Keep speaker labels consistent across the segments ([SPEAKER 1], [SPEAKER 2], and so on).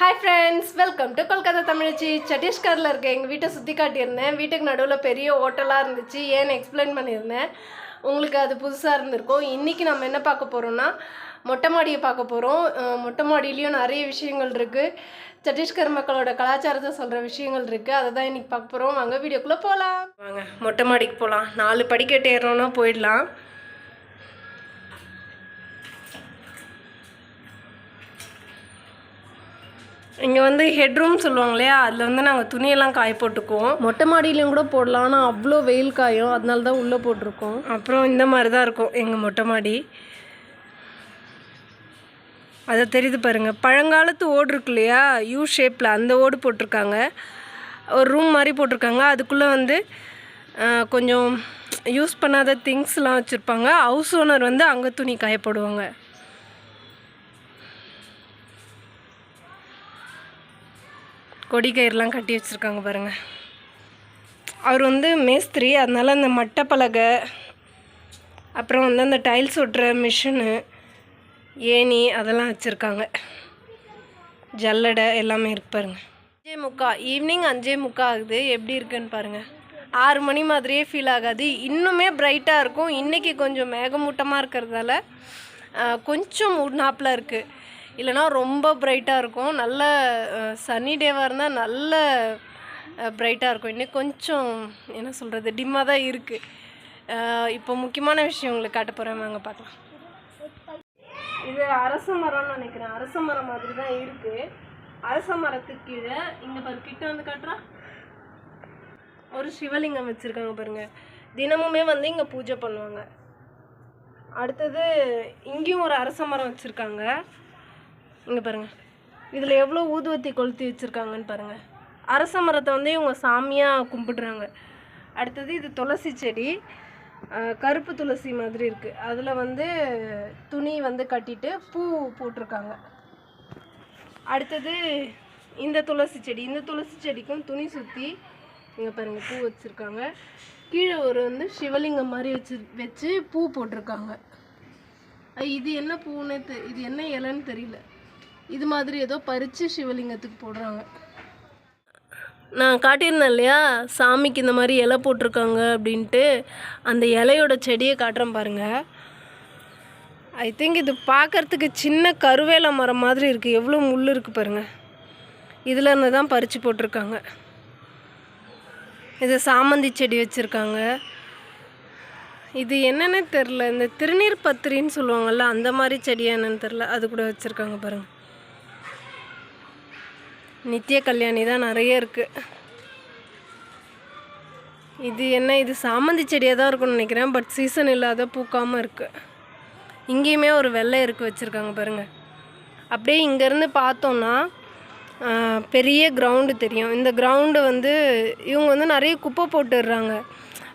[SPEAKER 1] Hi friends welcome to Kolkata தமிழச்சி சட்டீஸ்கரில் இருக்க எங்கள் வீட்டை சுற்றி காட்டியிருந்தேன். வீட்டுக்கு நடுவில் பெரிய ஹோட்டலாக இருந்துச்சு. ஏன்னு எக்ஸ்பிளைன் பண்ணியிருந்தேன். உங்களுக்கு அது புதுசாக இருந்திருக்கும். இன்றைக்கி நம்ம என்ன பார்க்க போகிறோம்னா மொட்டை மாடியை பார்க்க போகிறோம் மொட்டை மாடியிலையும் நிறைய விஷயங்கள் இருக்குது சட்டீஸ்கர் மக்களோட கலாச்சாரத்தை சொல்கிற விஷயங்கள் இருக்குது அதை தான் இன்றைக்கி பார்க்க போகிறோம் வாங்க வீடியோக்குள்ளே போகலாம் வாங்க மொட்டை மாடிக்கு போகலாம் நாலு படிக்கட்டு ஏறணும்னா போயிடலாம். இங்கே வந்து ஹெட்ரூம் சொல்லுவாங்க இல்லையா? அதில் வந்து நாங்கள் துணியெல்லாம் காய போட்டுக்குவோம். மொட்டை மாடியிலையும் கூட போடலாம். ஆனால் அவ்வளோ வெயில் காயும். அதனால தான் உள்ளே போட்டிருக்கோம். அப்புறம் இந்த மாதிரி தான் இருக்கும் எங்கள் மொட்டை மாடி. அதை தெரியுது பாருங்கள் பழங்காலத்து ஓடு இருக்கு இல்லையா? யூ ஷேப்பில் அந்த ஓடு போட்டிருக்காங்க. ஒரு ரூம் மாதிரி போட்டிருக்காங்க. அதுக்குள்ளே வந்து கொஞ்சம் யூஸ் பண்ணாத திங்ஸ்லாம் வச்சுருப்பாங்க. ஹவுஸ் ஓனர் வந்து அங்கே துணி காய கொடி கயிறுலாம் கட்டி வச்சுருக்காங்க பாருங்கள் அவர் வந்து மேஸ்திரி அதனால் அந்த மட்டப்பலகை அப்புறம் வந்து அந்த டைல்ஸ் ஒட்டுற மிஷினு ஏணி அதெல்லாம் வச்சுருக்காங்க. ஜல்லடை எல்லாமே இருக்கு பாருங்க. அஞ்சே முக்கா ஈவினிங் அஞ்சே முக்கா ஆகுது. எப்படி இருக்குன்னு பாருங்கள் ஆறு மணி மாதிரியே ஃபீல் ஆகாது. இன்னுமே பிரைட்டாக இருக்கும். இன்றைக்கி கொஞ்சம் மேகமூட்டமாக இருக்கிறதால கொஞ்சம் மூட்னாப்பில் இருக்குது இல்லைனா ரொம்ப பிரைட்டாக இருக்கும். நல்ல சன்னி டேவாக இருந்தால் நல்ல பிரைட்டாக இருக்கும். இன்னும் கொஞ்சம் என்ன சொல்கிறது டிம்மாக தான் இருக்குது இப்போ முக்கியமான விஷயம் உங்களுக்கு காட்ட போகிறேன் வாங்க பார்க்கலாம். இது அரச மரம்னு நினைக்கிறேன். அரச மரம் மாதிரி தான் இருக்குது அரச மரத்துக்கு கீழே இங்கே பாரு கிட்ட வந்து காட்டுறா. ஒரு சிவலிங்கம் வச்சுருக்காங்க பாருங்கள் தினமுமே வந்து இங்கே பூஜை பண்ணுவாங்க. அடுத்தது இங்கேயும் ஒரு அரச மரம் வச்சுருக்காங்க. இங்கே பாருங்க. இதில் எவ்வளோ ஊதுவத்தி கொளுத்தி வச்சுருக்காங்கன்னு பாருங்கள் அரச மரத்தை வந்து இவங்க சாமியாக கும்பிடுறாங்க. அடுத்தது இது துளசி செடி. கருப்பு துளசி மாதிரி இருக்குது அதில் வந்து துணி வந்து கட்டிட்டு பூ போட்டிருக்காங்க. அடுத்தது இந்த துளசி செடி. இந்த துளசி செடிக்கும் துணி சுற்றி இங்கே பாருங்கள் பூ வச்சுருக்காங்க. கீழே ஒரு வந்து சிவலிங்கம் மாதிரி வச்சு வச்சு பூ போட்டிருக்காங்க. இது என்ன பூன்னு தெ இது என்ன இலைன்னு தெரியல. இது மாதிரி ஏதோ பறித்து சிவலிங்கத்துக்கு போடுறாங்க. நான் காட்டியிருந்தேன் இல்லையா? சாமிக்கு இந்த மாதிரி இலை போட்டிருக்காங்க அப்படின்ட்டு அந்த இலையோட செடியை காட்டுறேன் பாருங்கள் ஐ திங்க் இது பார்க்கறதுக்கு சின்ன கருவேல மரம் மாதிரி இருக்குது எவ்வளோ முள் இருக்குது பாருங்கள் இதிலேருந்து தான் பறித்து போட்டிருக்காங்க. இது சாமந்தி செடி வச்சுருக்காங்க. இது என்னென்னு தெரில இந்த திருநீர் பத்திரின்னு சொல்லுவாங்கள்ல அந்த மாதிரி செடியா என்னென்னு தெரில அது கூட வச்சுருக்காங்க பாருங்கள் நித்திய கல்யாணி தான் நிறைய இருக்குது இது என்ன? இது சாமந்தி செடியாக தான் இருக்கும்னு நினைக்கிறேன். பட் சீசன் இல்லாத பூக்காமல் இருக்குது இங்கேயுமே ஒரு வெள்ளை இருக்குது வச்சுருக்காங்க பாருங்கள் அப்படியே இங்கேருந்து பார்த்தோன்னா பெரிய கிரவுண்டு தெரியும். இந்த கிரவுண்டு வந்து இவங்க வந்து நிறைய குப்பை போட்டுடுறாங்க.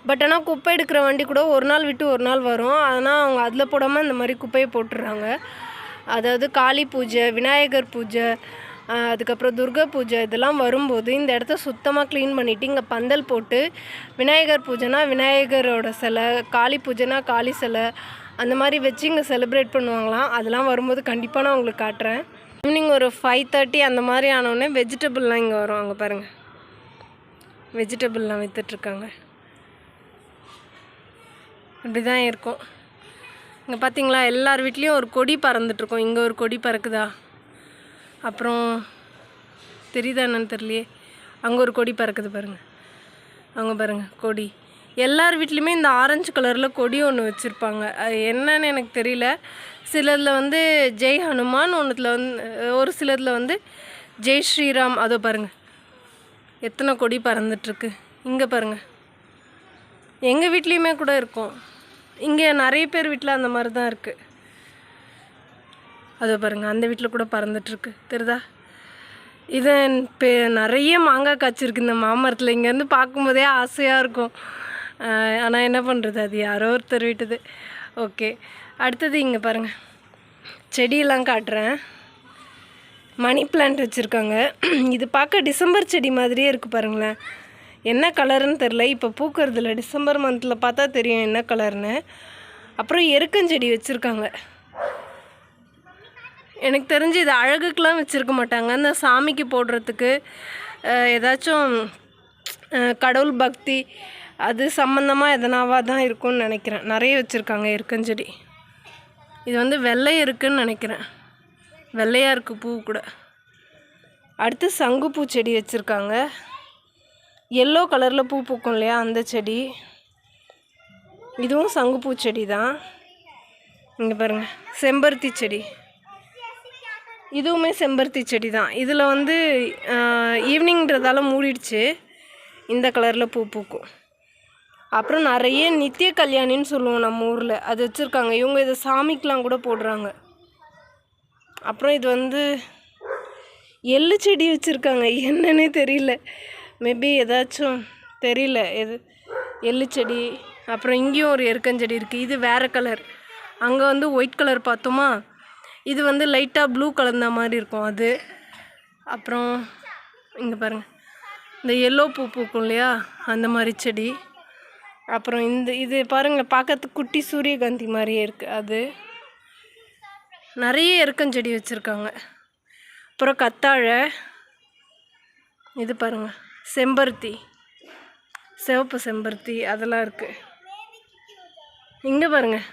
[SPEAKER 1] பட் ஆனால் குப்பை எடுக்கிற வண்டி கூட ஒரு நாள் விட்டு ஒரு நாள் வரும். ஆனால் அவங்க அதில் போடாமல் இந்த மாதிரி குப்பையை போட்டுடுறாங்க. அதாவது காளி பூஜை விநாயகர் பூஜை அதுக்கப்புறம் துர்கா பூஜை இதெல்லாம் வரும்போது இந்த இடத்த சுத்தமாக க்ளீன் பண்ணிவிட்டு இங்கே பந்தல் போட்டு விநாயகர் பூஜைனா விநாயகரோட சிலை காளி பூஜைனா காளி சிலை அந்த மாதிரி வச்சு இங்கே செலிப்ரேட் பண்ணுவாங்களாம். அதெல்லாம் வரும்போது கண்டிப்பாக நான் உங்களுக்கு காட்டுறேன். ஈவினிங் ஒரு ஃபைவ் தேர்ட்டி அந்த மாதிரி ஆனோடனே வெஜிடபிள்லாம் இங்கே வரும். அங்கே பாருங்கள் வெஜிடபிள்லாம் விற்றுட்ருக்காங்க இப்படி தான் இருக்கும். இங்கே பார்த்தீங்களா எல்லார் வீட்லேயும் ஒரு கொடி பறந்துட்டுருக்கோம். இங்கே ஒரு கொடி பறக்குதா? அப்புறம் தெரியுதா என்னன்னு தெரியலையே. அங்கே ஒரு கொடி பறக்குது பாருங்கள் அங்கே பாருங்கள் கொடி. எல்லார் வீட்லேயுமே இந்த ஆரஞ்சு கலரில் கொடி ஒன்று வச்சுருப்பாங்க. அது என்னன்னு எனக்கு தெரியல. சிலதில் வந்து ஜெய் ஹனுமான் ஒன்றுத்தில் வந்து ஒரு சிலதில் வந்து ஜெய் ஸ்ரீராம். அதோ பாருங்கள் எத்தனை கொடி பறந்துட்டுருக்கு. இங்கே பாருங்கள் எங்கள் வீட்லேயுமே கூட இருக்கும். இங்கே நிறைய பேர் வீட்டில் அந்த மாதிரி தான் இருக்குது அதை பாருங்கள் அந்த வீட்டில் கூட பறந்துட்டுருக்கு தெரியுதா இதை பெ நிறைய மாங்காய் காய்ச்சிருக்கு இந்த மாமரத்தில். இங்கேருந்து பார்க்கும்போதே ஆசையாக இருக்கும். ஆனால் என்ன பண்ணுறது அது யாரோ ஒருத்தர் வீட்டுது. ஓகே. அடுத்தது இங்கே பாருங்கள் செடியெல்லாம் காட்டுறேன். மணி பிளான்ட் வச்சுருக்காங்க. இது பார்க்க டிசம்பர் செடி மாதிரியே இருக்குது பாருங்களேன். என்ன கலருன்னு தெரில இப்போ பூக்கிறதுல டிசம்பர் மந்தில் பார்த்தா தெரியும் என்ன கலர்னு அப்புறம் எருக்கஞ்செடி வச்சுருக்காங்க. எனக்கு தெரிஞ்சு இது அழகுக்கெலாம் வச்சுருக்க மாட்டாங்க. அந்த சாமிக்கு போடுறதுக்கு ஏதாச்சும் கடவுள் பக்தி அது சம்மந்தமாக எதனாவாக தான் இருக்கும்னு நினைக்கிறேன். நிறைய வச்சுருக்காங்க எருக்கஞ்செடி. இது வந்து வெள்ளை இருக்குன்னு நினைக்கிறேன். வெள்ளையாக இருக்குது பூ கூட. அடுத்து சங்குப்பூ செடி வச்சுருக்காங்க. எல்லோ கலரில் பூ பூக்கும் இல்லையா அந்த செடி. இதுவும் சங்குப்பூ செடி தான். இங்கே பாருங்கள் செம்பருத்தி செடி. இதுவுமே செம்பருத்தி செடி தான். இதில் வந்து ஈவினிங்கிறதால மூடிடுச்சு. இந்த கலரில் பூ பூக்கும். அப்புறம் நிறைய நித்திய கல்யாணின்னு சொல்லுவோம் நம்ம ஊரில். அது வச்சுருக்காங்க. இவங்க இதை சாமிக்கெலாம் கூட போடுறாங்க. அப்புறம் இது வந்து எள்ளு செடி வச்சுருக்காங்க. என்னன்னே தெரியல. மேபி ஏதாச்சும் தெரியல. எது? எள்ளு செடி. அப்புறம் இங்கேயும் ஒரு எருக்கஞ்செடி இருக்குது இது வேறு கலர் அங்கே வந்து ஒயிட் கலர் பார்த்தோமா? இது வந்து லைட்டாக ப்ளூ கலந்த மாதிரி இருக்கும் அது. அப்புறம் இங்கே பாருங்கள் இந்த எல்லோ பூ பூக்கும் இல்லையா? அந்த மாதிரி செடி. அப்புறம் இந்த இது பாருங்கள் பார்க்கறதுக்கு குட்டி சூரியகாந்தி மாதிரியே இருக்குது அது. நிறைய எருக்கஞ்செடி வச்சுருக்காங்க. அப்புறம் கத்தாழை. இது பாருங்கள் செம்பருத்தி. சிவப்பு செம்பருத்தி அதெல்லாம் இருக்குது இங்கே பாருங்கள்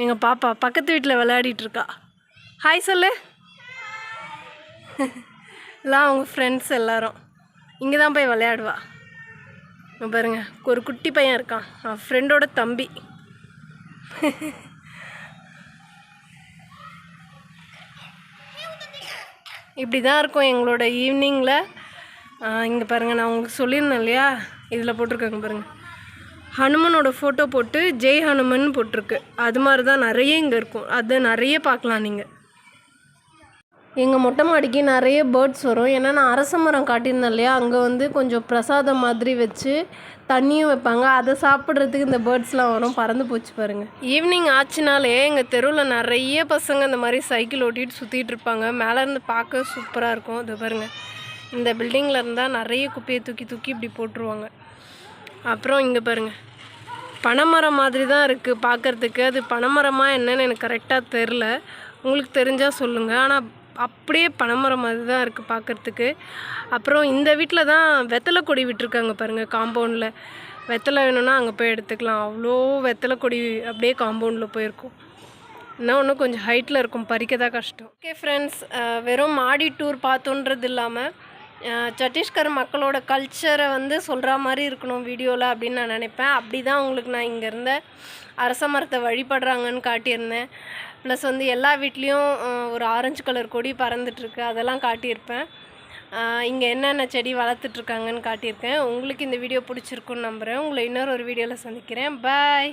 [SPEAKER 1] எங்கள் பாப்பா பக்கத்து வீட்டில் விளையாடிட்டு இருக்கா ஹாய் சொல்லு. எல்லாம் அவங்க ஃப்ரெண்ட்ஸ் எல்லாரும். இங்கே தான் போய் விளையாடுவா. பாருங்க ஒரு குட்டி பையன் இருக்கான். அவன் ஃப்ரெண்டோட தம்பி. இப்படி தான் இருக்கும் எங்களோட ஈவினிங்கில் இங்கே பாருங்கள் நான் உங்களுக்கு சொல்லியிருந்தேன் இல்லையா? இதில் போட்டிருக்கேங்க பாருங்கள் ஹனுமனோட ஃபோட்டோ போட்டு ஜெய் ஹனுமன் போட்டிருக்கு. அது மாதிரி தான் நிறைய இங்கே இருக்கும். அது நிறைய பார்க்கலாம் நீங்கள் எங்கள் மொட்டை மாடிக்கு நிறைய பேர்ட்ஸ் வரும். ஏன்னா நான் அரச மரம் காட்டியிருந்தேன் இல்லையா? அங்கே வந்து கொஞ்சம் பிரசாதம் மாதிரி வச்சு தண்ணியும் வைப்பாங்க. அதை சாப்பிட்றதுக்கு இந்த பேர்ட்ஸ்லாம் வரும். பறந்து போச்சு பாருங்கள் ஈவினிங் ஆச்சுனாலே எங்கள் தெருவில் நிறைய பசங்க இந்த மாதிரி சைக்கிள் ஓட்டிகிட்டு சுற்றிட்டு இருப்பாங்க. மேலே இருந்து பார்க்க சூப்பராக இருக்கும். இது பாருங்கள் இந்த பில்டிங்கில் இருந்தால் நிறைய குப்பையை தூக்கி தூக்கி இப்படி போட்டுருவாங்க. அப்புறம் இங்கே பாருங்கள் பனைமரம் மாதிரி தான் இருக்குது பார்க்குறதுக்கு அது பனைமரமாக என்னன்னு எனக்கு கரெக்டாக தெரில உங்களுக்கு தெரிஞ்சால் சொல்லுங்கள் ஆனால் அப்படியே பனைமரம் மாதிரி தான் இருக்குது பார்க்குறதுக்கு அப்புறம் இந்த வீட்டில் தான் வெத்தலை கொடி விட்டுருக்காங்க பாருங்கள் காம்பவுண்டில் வெத்தலை வேணும்னா அங்கே போய் எடுத்துக்கலாம். அவ்வளோ வெத்தலை கொடி அப்படியே காம்பவுண்டில் போயிருக்கும். இன்னும் ஒன்றும் கொஞ்சம் ஹைட்டில் இருக்கும். பறிக்க தான் கஷ்டம் ஓகே ஃப்ரெண்ட்ஸ் வெறும் மாடி டூர் பார்த்தோன்றது இல்லாமல் சத்தீஸ்கர் மக்களோட கல்ச்சரை வந்து சொல்கிற மாதிரி இருக்கணும் வீடியோவில் அப்படின்னு நான் நினைப்பேன். அப்படி தான் உங்களுக்கு நான் இங்கே இருந்த அரச மரத்தை வழிபடுறாங்கன்னு காட்டியிருந்தேன். ப்ளஸ் வந்து எல்லா வீட்லேயும் ஒரு ஆரஞ்சு கலர் கொடி பறந்துட்டுருக்கு. அதெல்லாம் காட்டியிருப்பேன். இங்கே என்னென்ன செடி வளர்த்துட்ருக்காங்கன்னு காட்டியிருக்கேன். உங்களுக்கு இந்த வீடியோ பிடிச்சிருக்குன்னு நம்புகிறேன் உங்களை இன்னொரு ஒரு வீடியோவில் சந்திக்கிறேன். பாய்